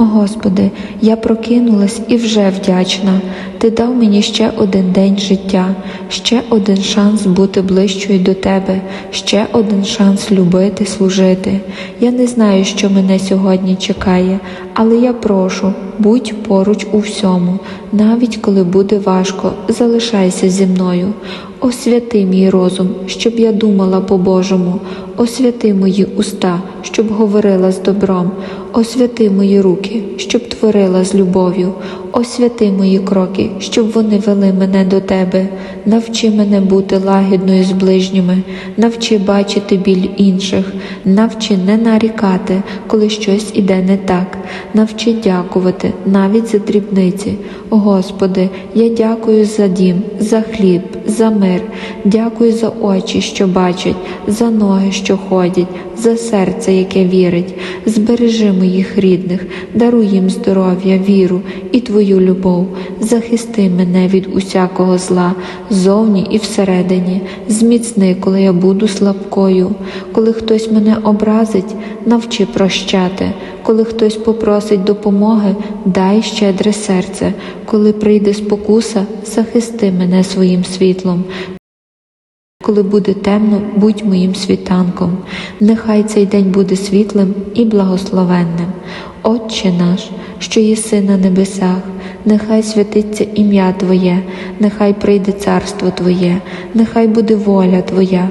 Господи, я прокинулась і вже вдячна. Ти дав мені ще один день життя, ще один шанс бути ближчою до Тебе, ще один шанс любити, служити. Я не знаю, що мене сьогодні чекає, але я прошу, будь поруч у всьому, навіть коли буде важко, залишайся зі мною. Освяти мій розум, щоб я думала по-божому, освяти мої уста, щоб говорила з добром, освяти мої руки, щоб творила з любов'ю, освяти мої кроки, щоб вони вели мене до тебе. Навчи мене бути лагідною з ближніми, навчи бачити біль інших, навчи не нарікати, коли щось іде не так, навчи дякувати навіть за дрібниці. Господи, я дякую за дім, за хліб, за мир, дякую за очі, що бачать, за ноги, що ходять, за серце, яке вірить. Збережи моїх рідних, даруй їм здоров'я, віру і Твою любов. Захисти мене від усякого зла, зовні і всередині. Зміцни, коли я буду слабкою. Коли хтось мене образить, навчи прощати. Коли хтось попросить допомоги, дай щедре серце. Коли прийде спокуса, захисти мене своїм світлом. Коли буде темно, будь моїм світанком. Нехай цей день буде світлим і благословенним. Отче наш, що єси на небесах, нехай святиться ім'я Твоє, нехай прийде царство Твоє, нехай буде воля Твоя,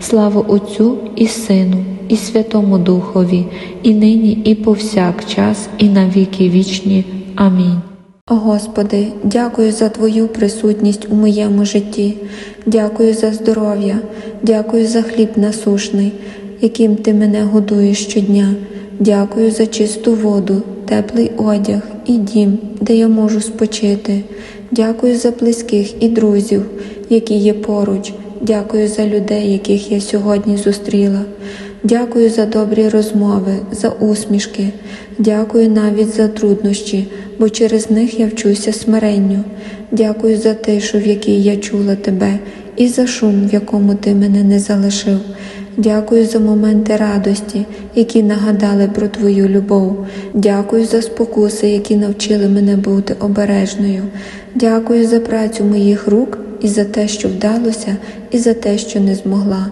Слава Отцю і Сину, і Святому Духові, і нині, і повсякчас, і на віки вічні. Амінь. О Господи, дякую за Твою присутність у моєму житті, дякую за здоров'я, дякую за хліб насушний, яким Ти мене годуєш щодня. Дякую за чисту воду, теплий одяг і дім, де я можу спочити. Дякую за близьких і друзів, які є поруч. Дякую за людей, яких я сьогодні зустріла. Дякую за добрі розмови, за усмішки. Дякую навіть за труднощі, бо через них я вчуся смиренню. Дякую за тишу, в якій я чула тебе, і за шум, в якому ти мене не залишив. Дякую за моменти радості, які нагадали про Твою любов. Дякую за спокуси, які навчили мене бути обережною. Дякую за працю моїх рук і за те, що вдалося, і за те, що не змогла.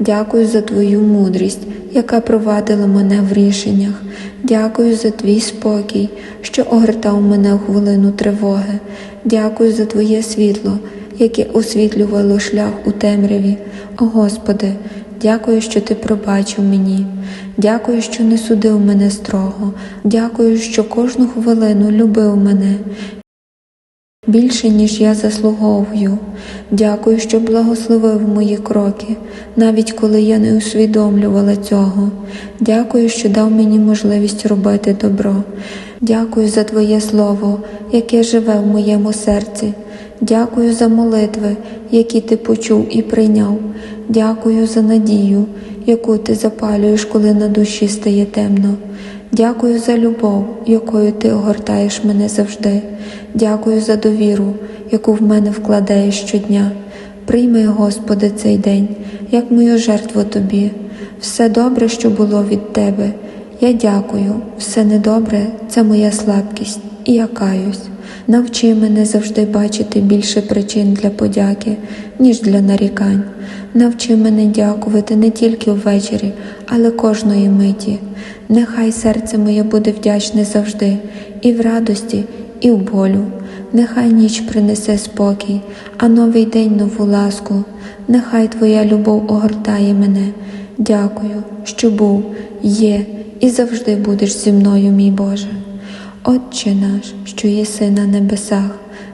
Дякую за Твою мудрість, яка провадила мене в рішеннях. Дякую за твій спокій, що огортав мене в хвилину тривоги. Дякую за Твоє світло, яке освітлювало шлях у темряві. О Господи, дякую, що Ти пробачив мені. Дякую, що не судив мене строго. Дякую, що кожну хвилину любив мене. Більше, ніж я заслуговую. Дякую, що благословив мої кроки, навіть коли я не усвідомлювала цього. Дякую, що дав мені можливість робити добро. Дякую за Твоє Слово, яке живе в моєму серці. Дякую за молитви, які ти почув і прийняв. Дякую за надію, яку ти запалюєш, коли на душі стає темно. Дякую за любов, якою ти огортаєш мене завжди. Дякую за довіру, яку в мене вкладаєш щодня. Прийми, Господи, цей день, як мою жертву Тобі. Все добре, що було від Тебе. Я дякую, все недобре це моя слабкість, і я каюсь. Навчи мене завжди бачити більше причин для подяки, ніж для нарікань. Навчи мене дякувати не тільки ввечері, але кожної миті. Нехай серце моє буде вдячне завжди, і в радості, і в болю. Нехай ніч принесе спокій, а новий день нову ласку. Нехай Твоя любов огортає мене. Дякую, що був, є і завжди будеш зі мною, мій Боже. Отче наш, що єси на небесах,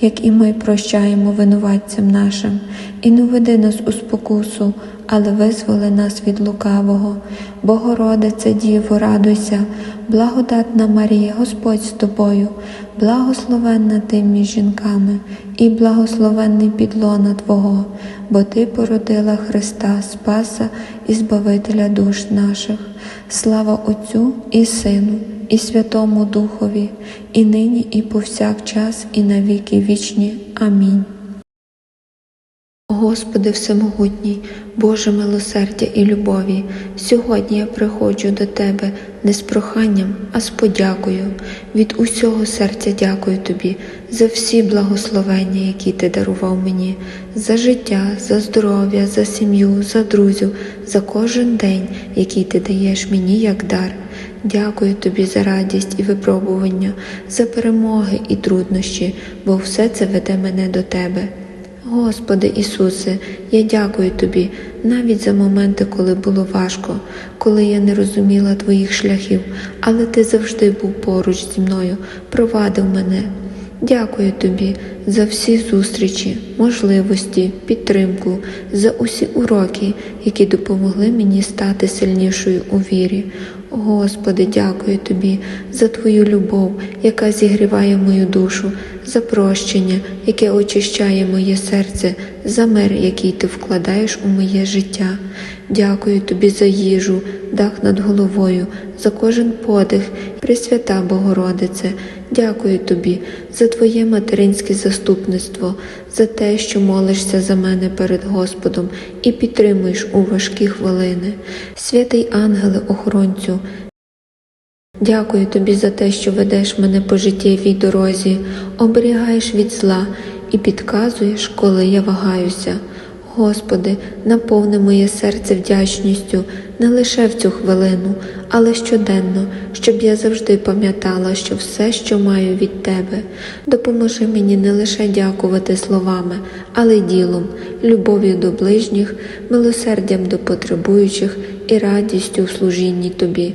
як і ми прощаємо винуватцям нашим, і не веди нас у спокусу, але визволи нас від лукавого. Богородице, Діво, радуйся, благодатна Марія, Господь з тобою, благословенна ти між жінками, і благословенний підлона Твого, бо Ти породила Христа, Спаса і Збавителя душ наших. Слава Отцю і Сину, і Святому Духові, і нині, і повсякчас, і на віки вічні. Амінь. Господи Всемогутній, Боже милосердя і любові, сьогодні я приходжу до Тебе не з проханням, а з подякою. Від усього серця дякую Тобі за всі благословення, які Ти дарував мені, за життя, за здоров'я, за сім'ю, за друзів, за кожен день, який Ти даєш мені як дар. Дякую тобі за радість і випробування, за перемоги і труднощі, бо все це веде мене до тебе. Господи Ісусе, я дякую Тобі навіть за моменти, коли було важко, коли я не розуміла Твоїх шляхів, але Ти завжди був поруч зі мною, провадив мене. Дякую Тобі за всі зустрічі, можливості, підтримку, за усі уроки, які допомогли мені стати сильнішою у вірі. Господи, дякую Тобі за Твою любов, яка зігріває мою душу, за прощення, яке очищає моє серце, за мир, який ти вкладаєш у моє життя. Дякую Тобі за їжу, дах над головою, за кожен подих, Пресвята Богородице. Дякую Тобі за Твоє материнське заступництво, за те, що молишся за мене перед Господом і підтримуєш у важкі хвилини. Святий ангеле охоронцю, Дякую тобі за те, що ведеш мене по життєвій дорозі, оберігаєш від зла і підказуєш, коли я вагаюся. Господи, наповни моє серце вдячністю не лише в цю хвилину, але щоденно, щоб я завжди пам'ятала, що все, що маю від Тебе, допоможи мені не лише дякувати словами, але й ділом, любов'ю до ближніх, милосердям до потребуючих і радістю в служінні Тобі.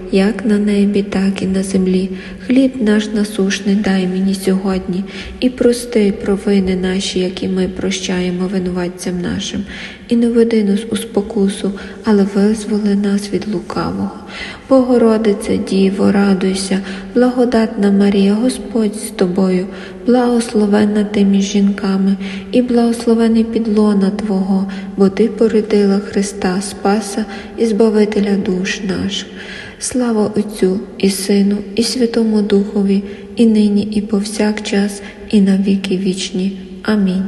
як на небі, так і на землі. Хліб наш насушний дай мені сьогодні, і прости провини наші, які ми прощаємо винуватцям нашим, і не веди нас у спокусу, але визволи нас від лукавого. Богородице, Діво, радуйся, благодатна Марія, Господь з тобою, благословенна ти між жінками, і благословений підлона Твого, бо Ти породила Христа, Спаса і Збавителя душ наших. Слава Отцю і Сину, і Святому Духові, і нині, і повсякчас, і на віки вічні. Амінь.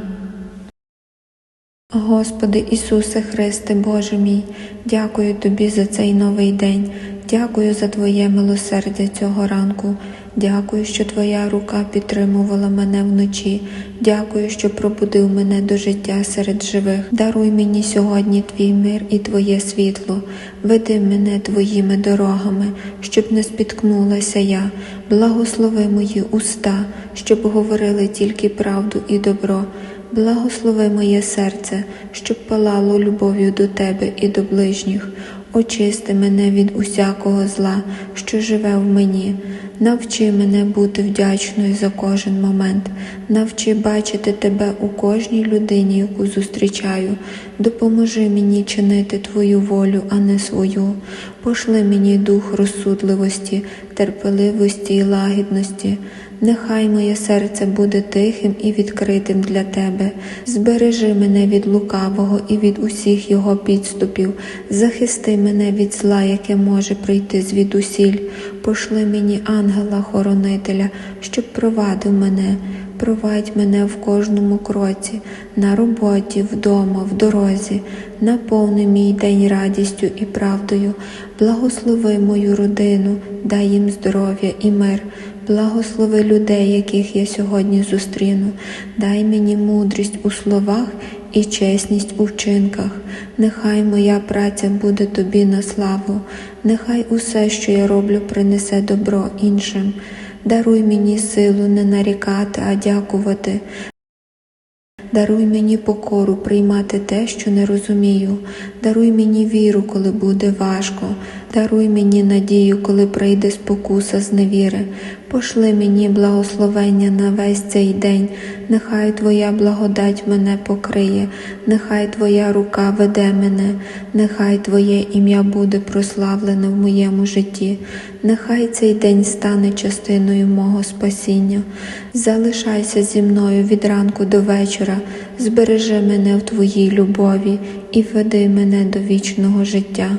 Господи Ісусе Христе, Боже мій, дякую Тобі за цей новий день, дякую за Твоє милосердя цього ранку, дякую, що Твоя рука підтримувала мене вночі, дякую, що пробудив мене до життя серед живих. Даруй мені сьогодні Твій мир і Твоє світло, веди мене Твоїми дорогами, щоб не спіткнулася я, благослови мої уста, щоб говорили тільки правду і добро. Благослови моє серце, щоб палало любов'ю до тебе і до ближніх. Очисти мене від усякого зла, що живе в мені. Навчи мене бути вдячною за кожен момент, навчи бачити тебе у кожній людині, яку зустрічаю. Допоможи мені чинити Твою волю, а не свою. Пошли мені дух розсудливості, терпеливості і лагідності. Нехай моє серце буде тихим і відкритим для тебе. Збережи мене від лукавого і від усіх його підступів, захисти мене від зла, яке може прийти звідусіль. Пошли мені ангела-хоронителя, щоб провадив мене. Провадь мене в кожному кроці, на роботі, вдома, в дорозі, наповни мій день радістю і правдою, благослови мою родину, дай їм здоров'я і мир, благослови людей, яких я сьогодні зустріну, дай мені мудрість у словах і чесність у вчинках. Нехай моя праця буде тобі на славу, нехай усе, що я роблю, принесе добро іншим. Даруй мені силу не нарікати, а дякувати. Даруй мені покору приймати те, що не розумію. Даруй мені віру, коли буде важко. Даруй мені надію, коли прийде спокуса з невіри. Пошли мені благословення на весь цей день. Нехай Твоя благодать мене покриє, нехай Твоя рука веде мене, нехай Твоє ім'я буде прославлене в моєму житті. Нехай цей день стане частиною мого спасіння. Залишайся зі мною від ранку до вечора, збережи мене в Твоїй любові і веди мене до вічного життя.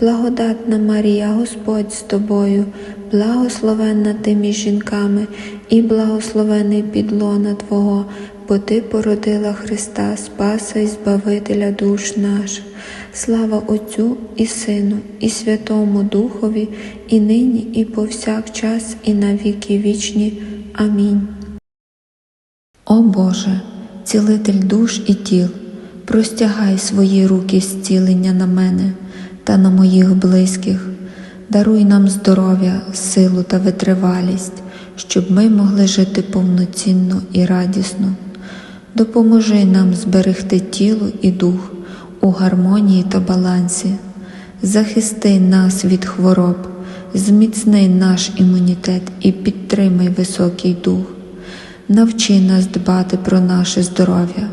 благодатна Марія, Господь з тобою, благословенна ти між жінками, і благословений підлона Твого, бо Ти породила Христа, Спаса і Збавителя душ наших. Слава Отцю і Сину, і Святому Духові, і нині, і повсякчас, і на віки вічні. Амінь. О Боже, цілитель душ і тіл, простягай свої руки зцілення на мене та на моїх близьких, даруй нам здоров'я, силу та витривалість, щоб ми могли жити повноцінно і радісно. Допоможи нам зберегти тіло і дух у гармонії та балансі, захисти нас від хвороб, зміцни наш імунітет і підтримай високий дух. Навчи нас дбати про наше здоров'я.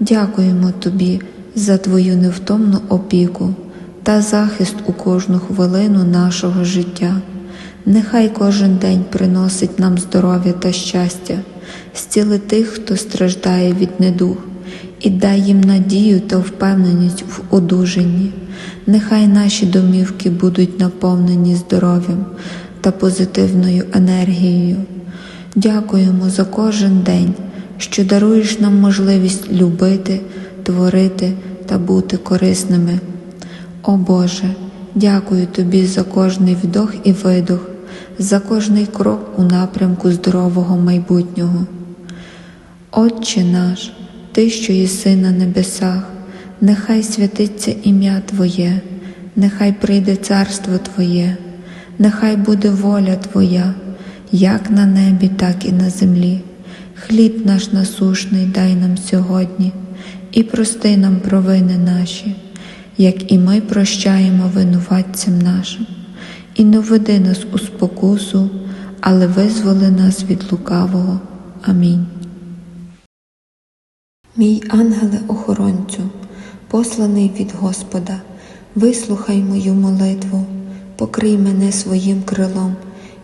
Дякуємо Тобі за Твою невтомну опіку та захист у кожну хвилину нашого життя. Нехай кожен день приносить нам здоров'я та щастя, зціли тих, хто страждає від недуг, і дай їм надію та впевненість в одужанні. Нехай наші домівки будуть наповнені здоров'ям та позитивною енергією. Дякуємо за кожен день, що даруєш нам можливість любити, творити та бути корисними. О Боже, дякую Тобі за кожний вдох і видох, за кожний крок у напрямку здорового майбутнього. Отче наш, Ти, що єси на небесах, нехай святиться ім'я Твоє, нехай прийде царство Твоє, нехай буде воля Твоя, як на небі, так і на землі. Хліб наш насушний дай нам сьогодні, і прости нам провини наші, як і ми прощаємо винуватцям нашим, і не введи нас у спокусу, але визволи нас від лукавого. Амінь. Мій ангеле-охоронцю, посланий від Господа, вислухай мою молитву, покрий мене своїм крилом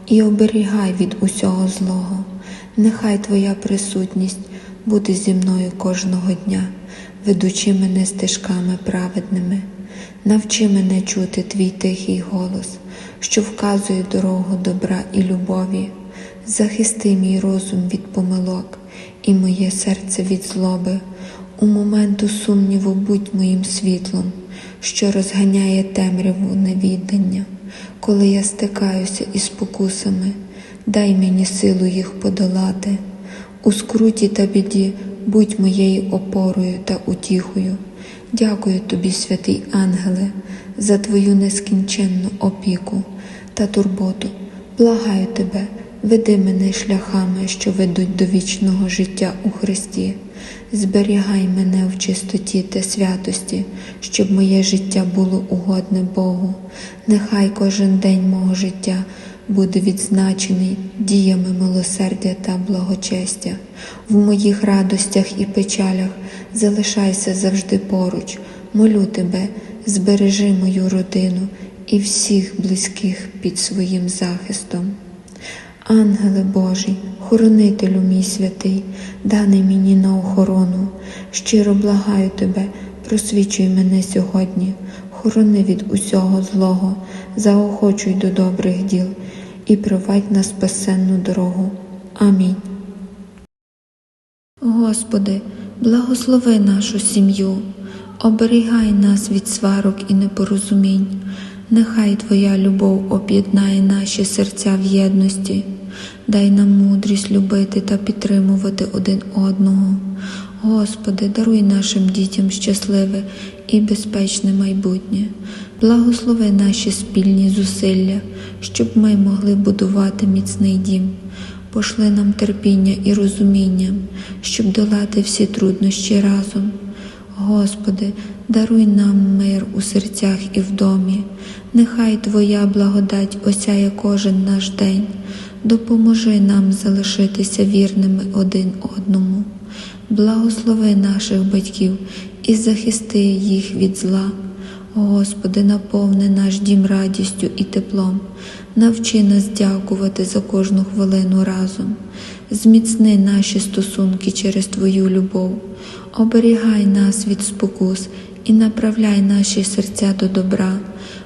і оберігай від усього злого. Нехай Твоя присутність буде зі мною кожного дня, ведучи мене стежками праведними. Навчи мене чути твій тихий голос, що вказує дорогу добра і любові. Захисти мій розум від помилок і моє серце від злоби. У моменту сумніву будь моїм світлом, що розганяє темряву невіддання. Коли я стикаюся із покусами, дай мені силу їх подолати. У скруті та біді будь моєю опорою та утіхою. Дякую тобі, святий ангеле, за твою нескінченну опіку та турботу. Благаю тебе, веди мене шляхами, що ведуть до вічного життя у Христі. Зберігай мене в чистоті та святості, щоб моє життя було угодне Богу. Нехай кожен день мого життя буде відзначений діями милосердя та благочестя. В моїх радостях і печалях залишайся завжди поруч, молю тебе, збережи мою родину і всіх близьких під своїм захистом. Ангеле Божий, хоронителю мій святий, даний мені на охорону, щиро благаю тебе, просвічуй мене сьогодні, хорони від усього злого, заохочуй до добрих діл і провадь на спасенну дорогу. Амінь. Господи, благослови нашу сім'ю, оберігай нас від сварок і непорозумінь. Нехай Твоя любов об'єднає наші серця в єдності, дай нам мудрість любити та підтримувати один одного. Господи, даруй нашим дітям щасливе і безпечне майбутнє, благослови наші спільні зусилля, щоб ми могли будувати міцний дім. Пошли нам терпіння і розуміння, щоб долати всі труднощі разом. Господи, даруй нам мир у серцях і в домі. Нехай Твоя благодать осяє кожен наш день. Допоможи нам залишитися вірними один одному. Благослови наших батьків і захисти їх від зла. Господи, наповни наш дім радістю і теплом, навчи нас дякувати за кожну хвилину разом, зміцни наші стосунки через Твою любов, оберігай нас від спокус і направляй наші серця до добра,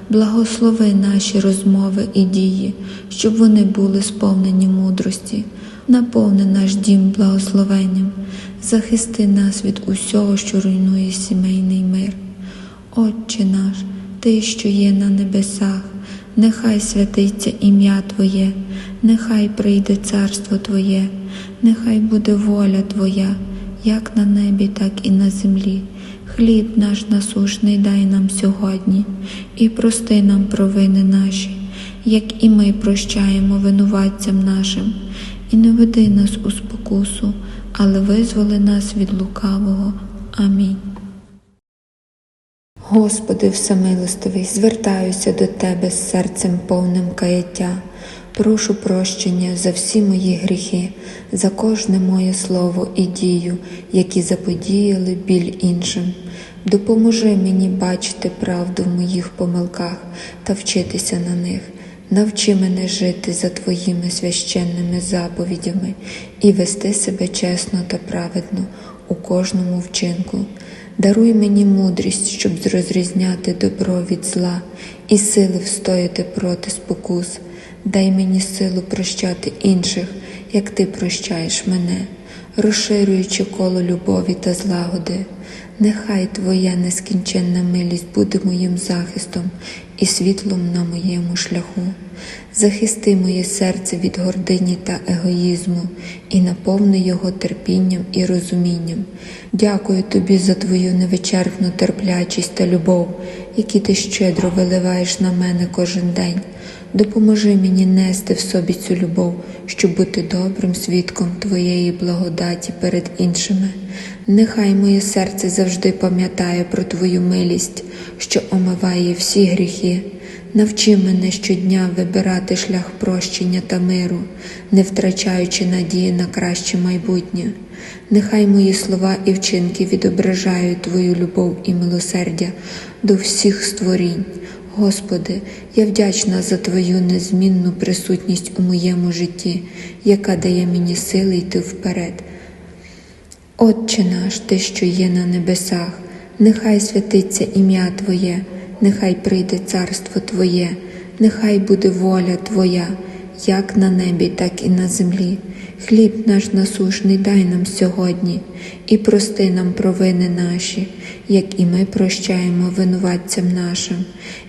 благослови наші розмови і дії, щоб вони були сповнені мудрості, наповни наш дім благословенням, захисти нас від усього, що руйнує сімейний мир. Отче наш, Ти, що є на небесах, нехай святиться ім'я Твоє, нехай прийде царство Твоє, нехай буде воля Твоя, як на небі, так і на землі. Хліб наш насушний дай нам сьогодні, і прости нам провини наші, як і ми прощаємо винуватцям нашим, і не веди нас у спокусу, але визволи нас від лукавого. Амінь. Господи всемилостивий, звертаюся до Тебе з серцем повним каяття. Прошу прощення за всі мої гріхи, за кожне моє слово і дію, які заподіяли біль іншим. Допоможи мені бачити правду в моїх помилках та вчитися на них. Навчи мене жити за Твоїми священними заповідями і вести себе чесно та праведно у кожному вчинку. Даруй мені мудрість, щоб розрізняти добро від зла і сили встояти проти спокус. Дай мені силу прощати інших, як ти прощаєш мене, розширюючи коло любові та злагоди. Нехай Твоя нескінченна милість буде моїм захистом і світлом на моєму шляху. Захисти моє серце від гордині та егоїзму і наповни його терпінням і розумінням. Дякую тобі за твою невичерпну терплячість та любов, які ти щедро виливаєш на мене кожен день. Допоможи мені нести в собі цю любов, щоб бути добрим свідком Твоєї благодаті перед іншими. Нехай моє серце завжди пам'ятає про Твою милість, що омиває всі гріхи. Навчи мене щодня вибирати шлях прощення та миру, не втрачаючи надії на краще майбутнє. Нехай мої слова і вчинки відображають Твою любов і милосердя до всіх створінь. Господи, я вдячна за Твою незмінну присутність у моєму житті, яка дає мені сили йти вперед. Отче наш, Ти, що є на небесах, нехай святиться ім'я Твоє, нехай прийде царство Твоє, нехай буде воля Твоя, як на небі, так і на землі. Хліб наш насушний дай нам сьогодні, і прости нам провини наші, як і ми прощаємо винуватцям нашим,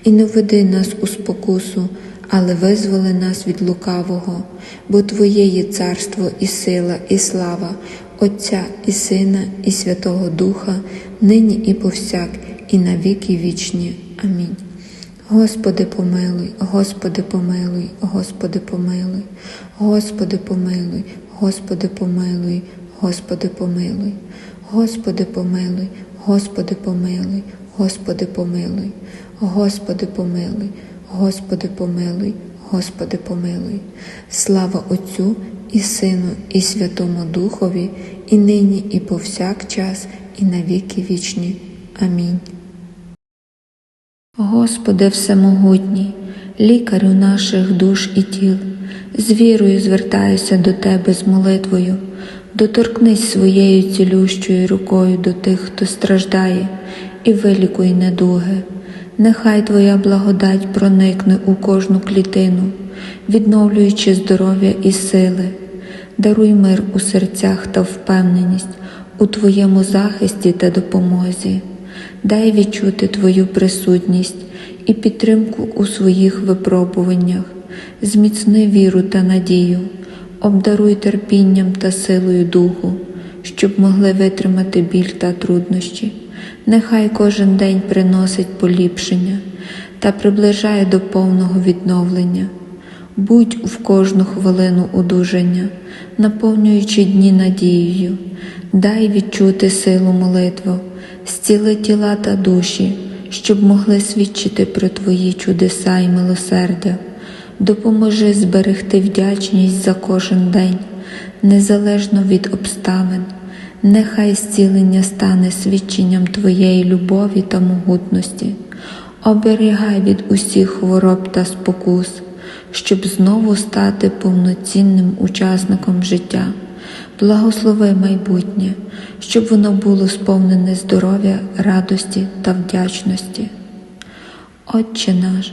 і не веди нас у спокусу, але визволи нас від лукавого, бо Твоє є царство і сила, і слава, Отця і Сина, і Святого Духа, нині і повсяк, і на віки вічні. Амінь. Господи помилуй, Господи помилуй, Господи помилуй, Господи помилуй, Господи помилуй, Господи помилуй, Господи помилуй, Господи помилуй, Господи помилуй, Господи помилуй, Господи помилуй, Господи помилуй. Слава Отцю і Сину, і Святому Духові, і нині, і повсякчас, і на віки вічні. Амінь. Господи Всемогутній, лікарю наших душ і тіл, з вірою звертаюся до Тебе з молитвою, доторкнись своєю цілющою рукою до тих, хто страждає, і вилікуй недуги. Нехай Твоя благодать проникне у кожну клітину, відновлюючи здоров'я і сили, даруй мир у серцях та впевненість, у Твоєму захисті та допомозі. Дай відчути Твою присутність і підтримку у своїх випробуваннях, зміцни віру та надію, обдаруй терпінням та силою духу, щоб могли витримати біль та труднощі. Нехай кожен день приносить поліпшення та приближає до повного відновлення. Будь в кожну хвилину одужання, наповнюючи дні надією, дай відчути силу молитву, зціли тіла та душі, щоб могли свідчити про Твої чудеса і милосердя. Допоможи зберегти вдячність за кожен день, незалежно від обставин. Нехай зцілення стане свідченням Твоєї любові та могутності, оберігай від усіх хвороб та спокус, щоб знову стати повноцінним учасником життя. Благослови майбутнє, щоб воно було сповнене здоров'я, радості та вдячності. Отче наш,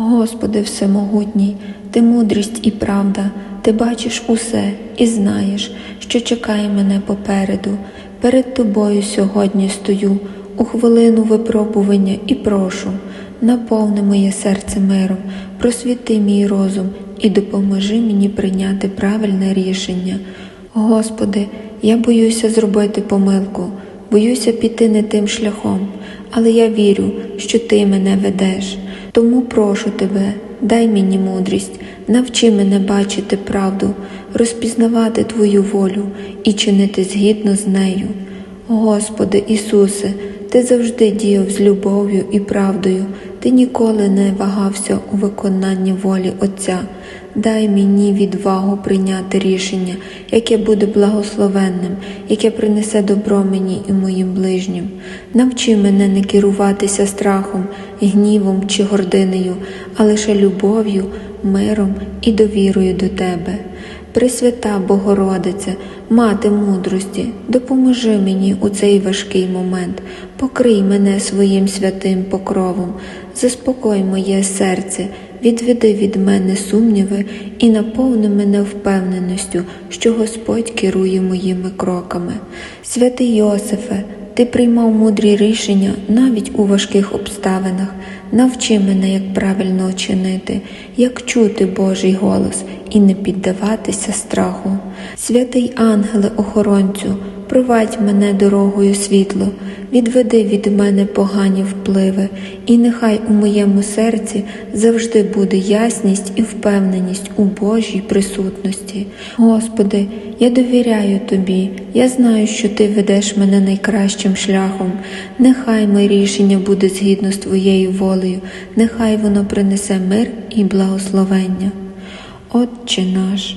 Господи Всемогутній, Ти мудрість і правда, Ти бачиш усе і знаєш, що чекає мене попереду. Перед Тобою сьогодні стою у хвилину випробування і прошу, наповни моє серце миром, просвіти мій розум і допоможи мені прийняти правильне рішення. Господи, я боюся зробити помилку, боюся піти не тим шляхом, але я вірю, що Ти мене ведеш. Тому прошу Тебе, дай мені мудрість, навчи мене бачити правду, розпізнавати Твою волю і чинити згідно з нею. Господи Ісусе, Ти завжди діяв з любов'ю і правдою, Ти ніколи не вагався у виконанні волі Отця. Дай мені відвагу прийняти рішення, яке буде благословенним, яке принесе добро мені і моїм ближнім. Навчи мене не керуватися страхом, гнівом чи гординею, а лише любов'ю, миром і довірою до Тебе. Пресвята Богородице, мати мудрості, допоможи мені у цей важкий момент, покрий мене своїм святим покровом, заспокой моє серце, відведи від мене сумніви і наповни мене впевненістю, що Господь керує моїми кроками. Святий Йосифе, ти приймав мудрі рішення навіть у важких обставинах. Навчи мене, як правильно чинити, як чути Божий голос і не піддаватися страху. Святий ангеле охоронцю, провадь мене дорогою світло, відведи від мене погані впливи, і нехай у моєму серці завжди буде ясність і впевненість у Божій присутності. Господи, я довіряю Тобі, я знаю, що Ти ведеш мене найкращим шляхом. Нехай моє рішення буде згідно з Твоєю волею, нехай воно принесе мир і благословення. Отче наш,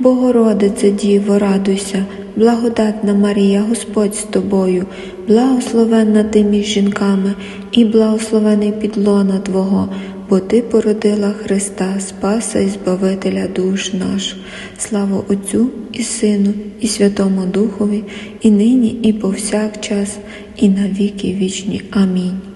Богородице Діво, радуйся, благодатна Марія, Господь з тобою, благословенна ти між жінками, і благословений підлона Твого, бо Ти породила Христа, Спаса і Збавителя душ наш. Слава Отцю і Сину, і Святому Духові, і нині, і повсякчас, і на віки вічні. Амінь.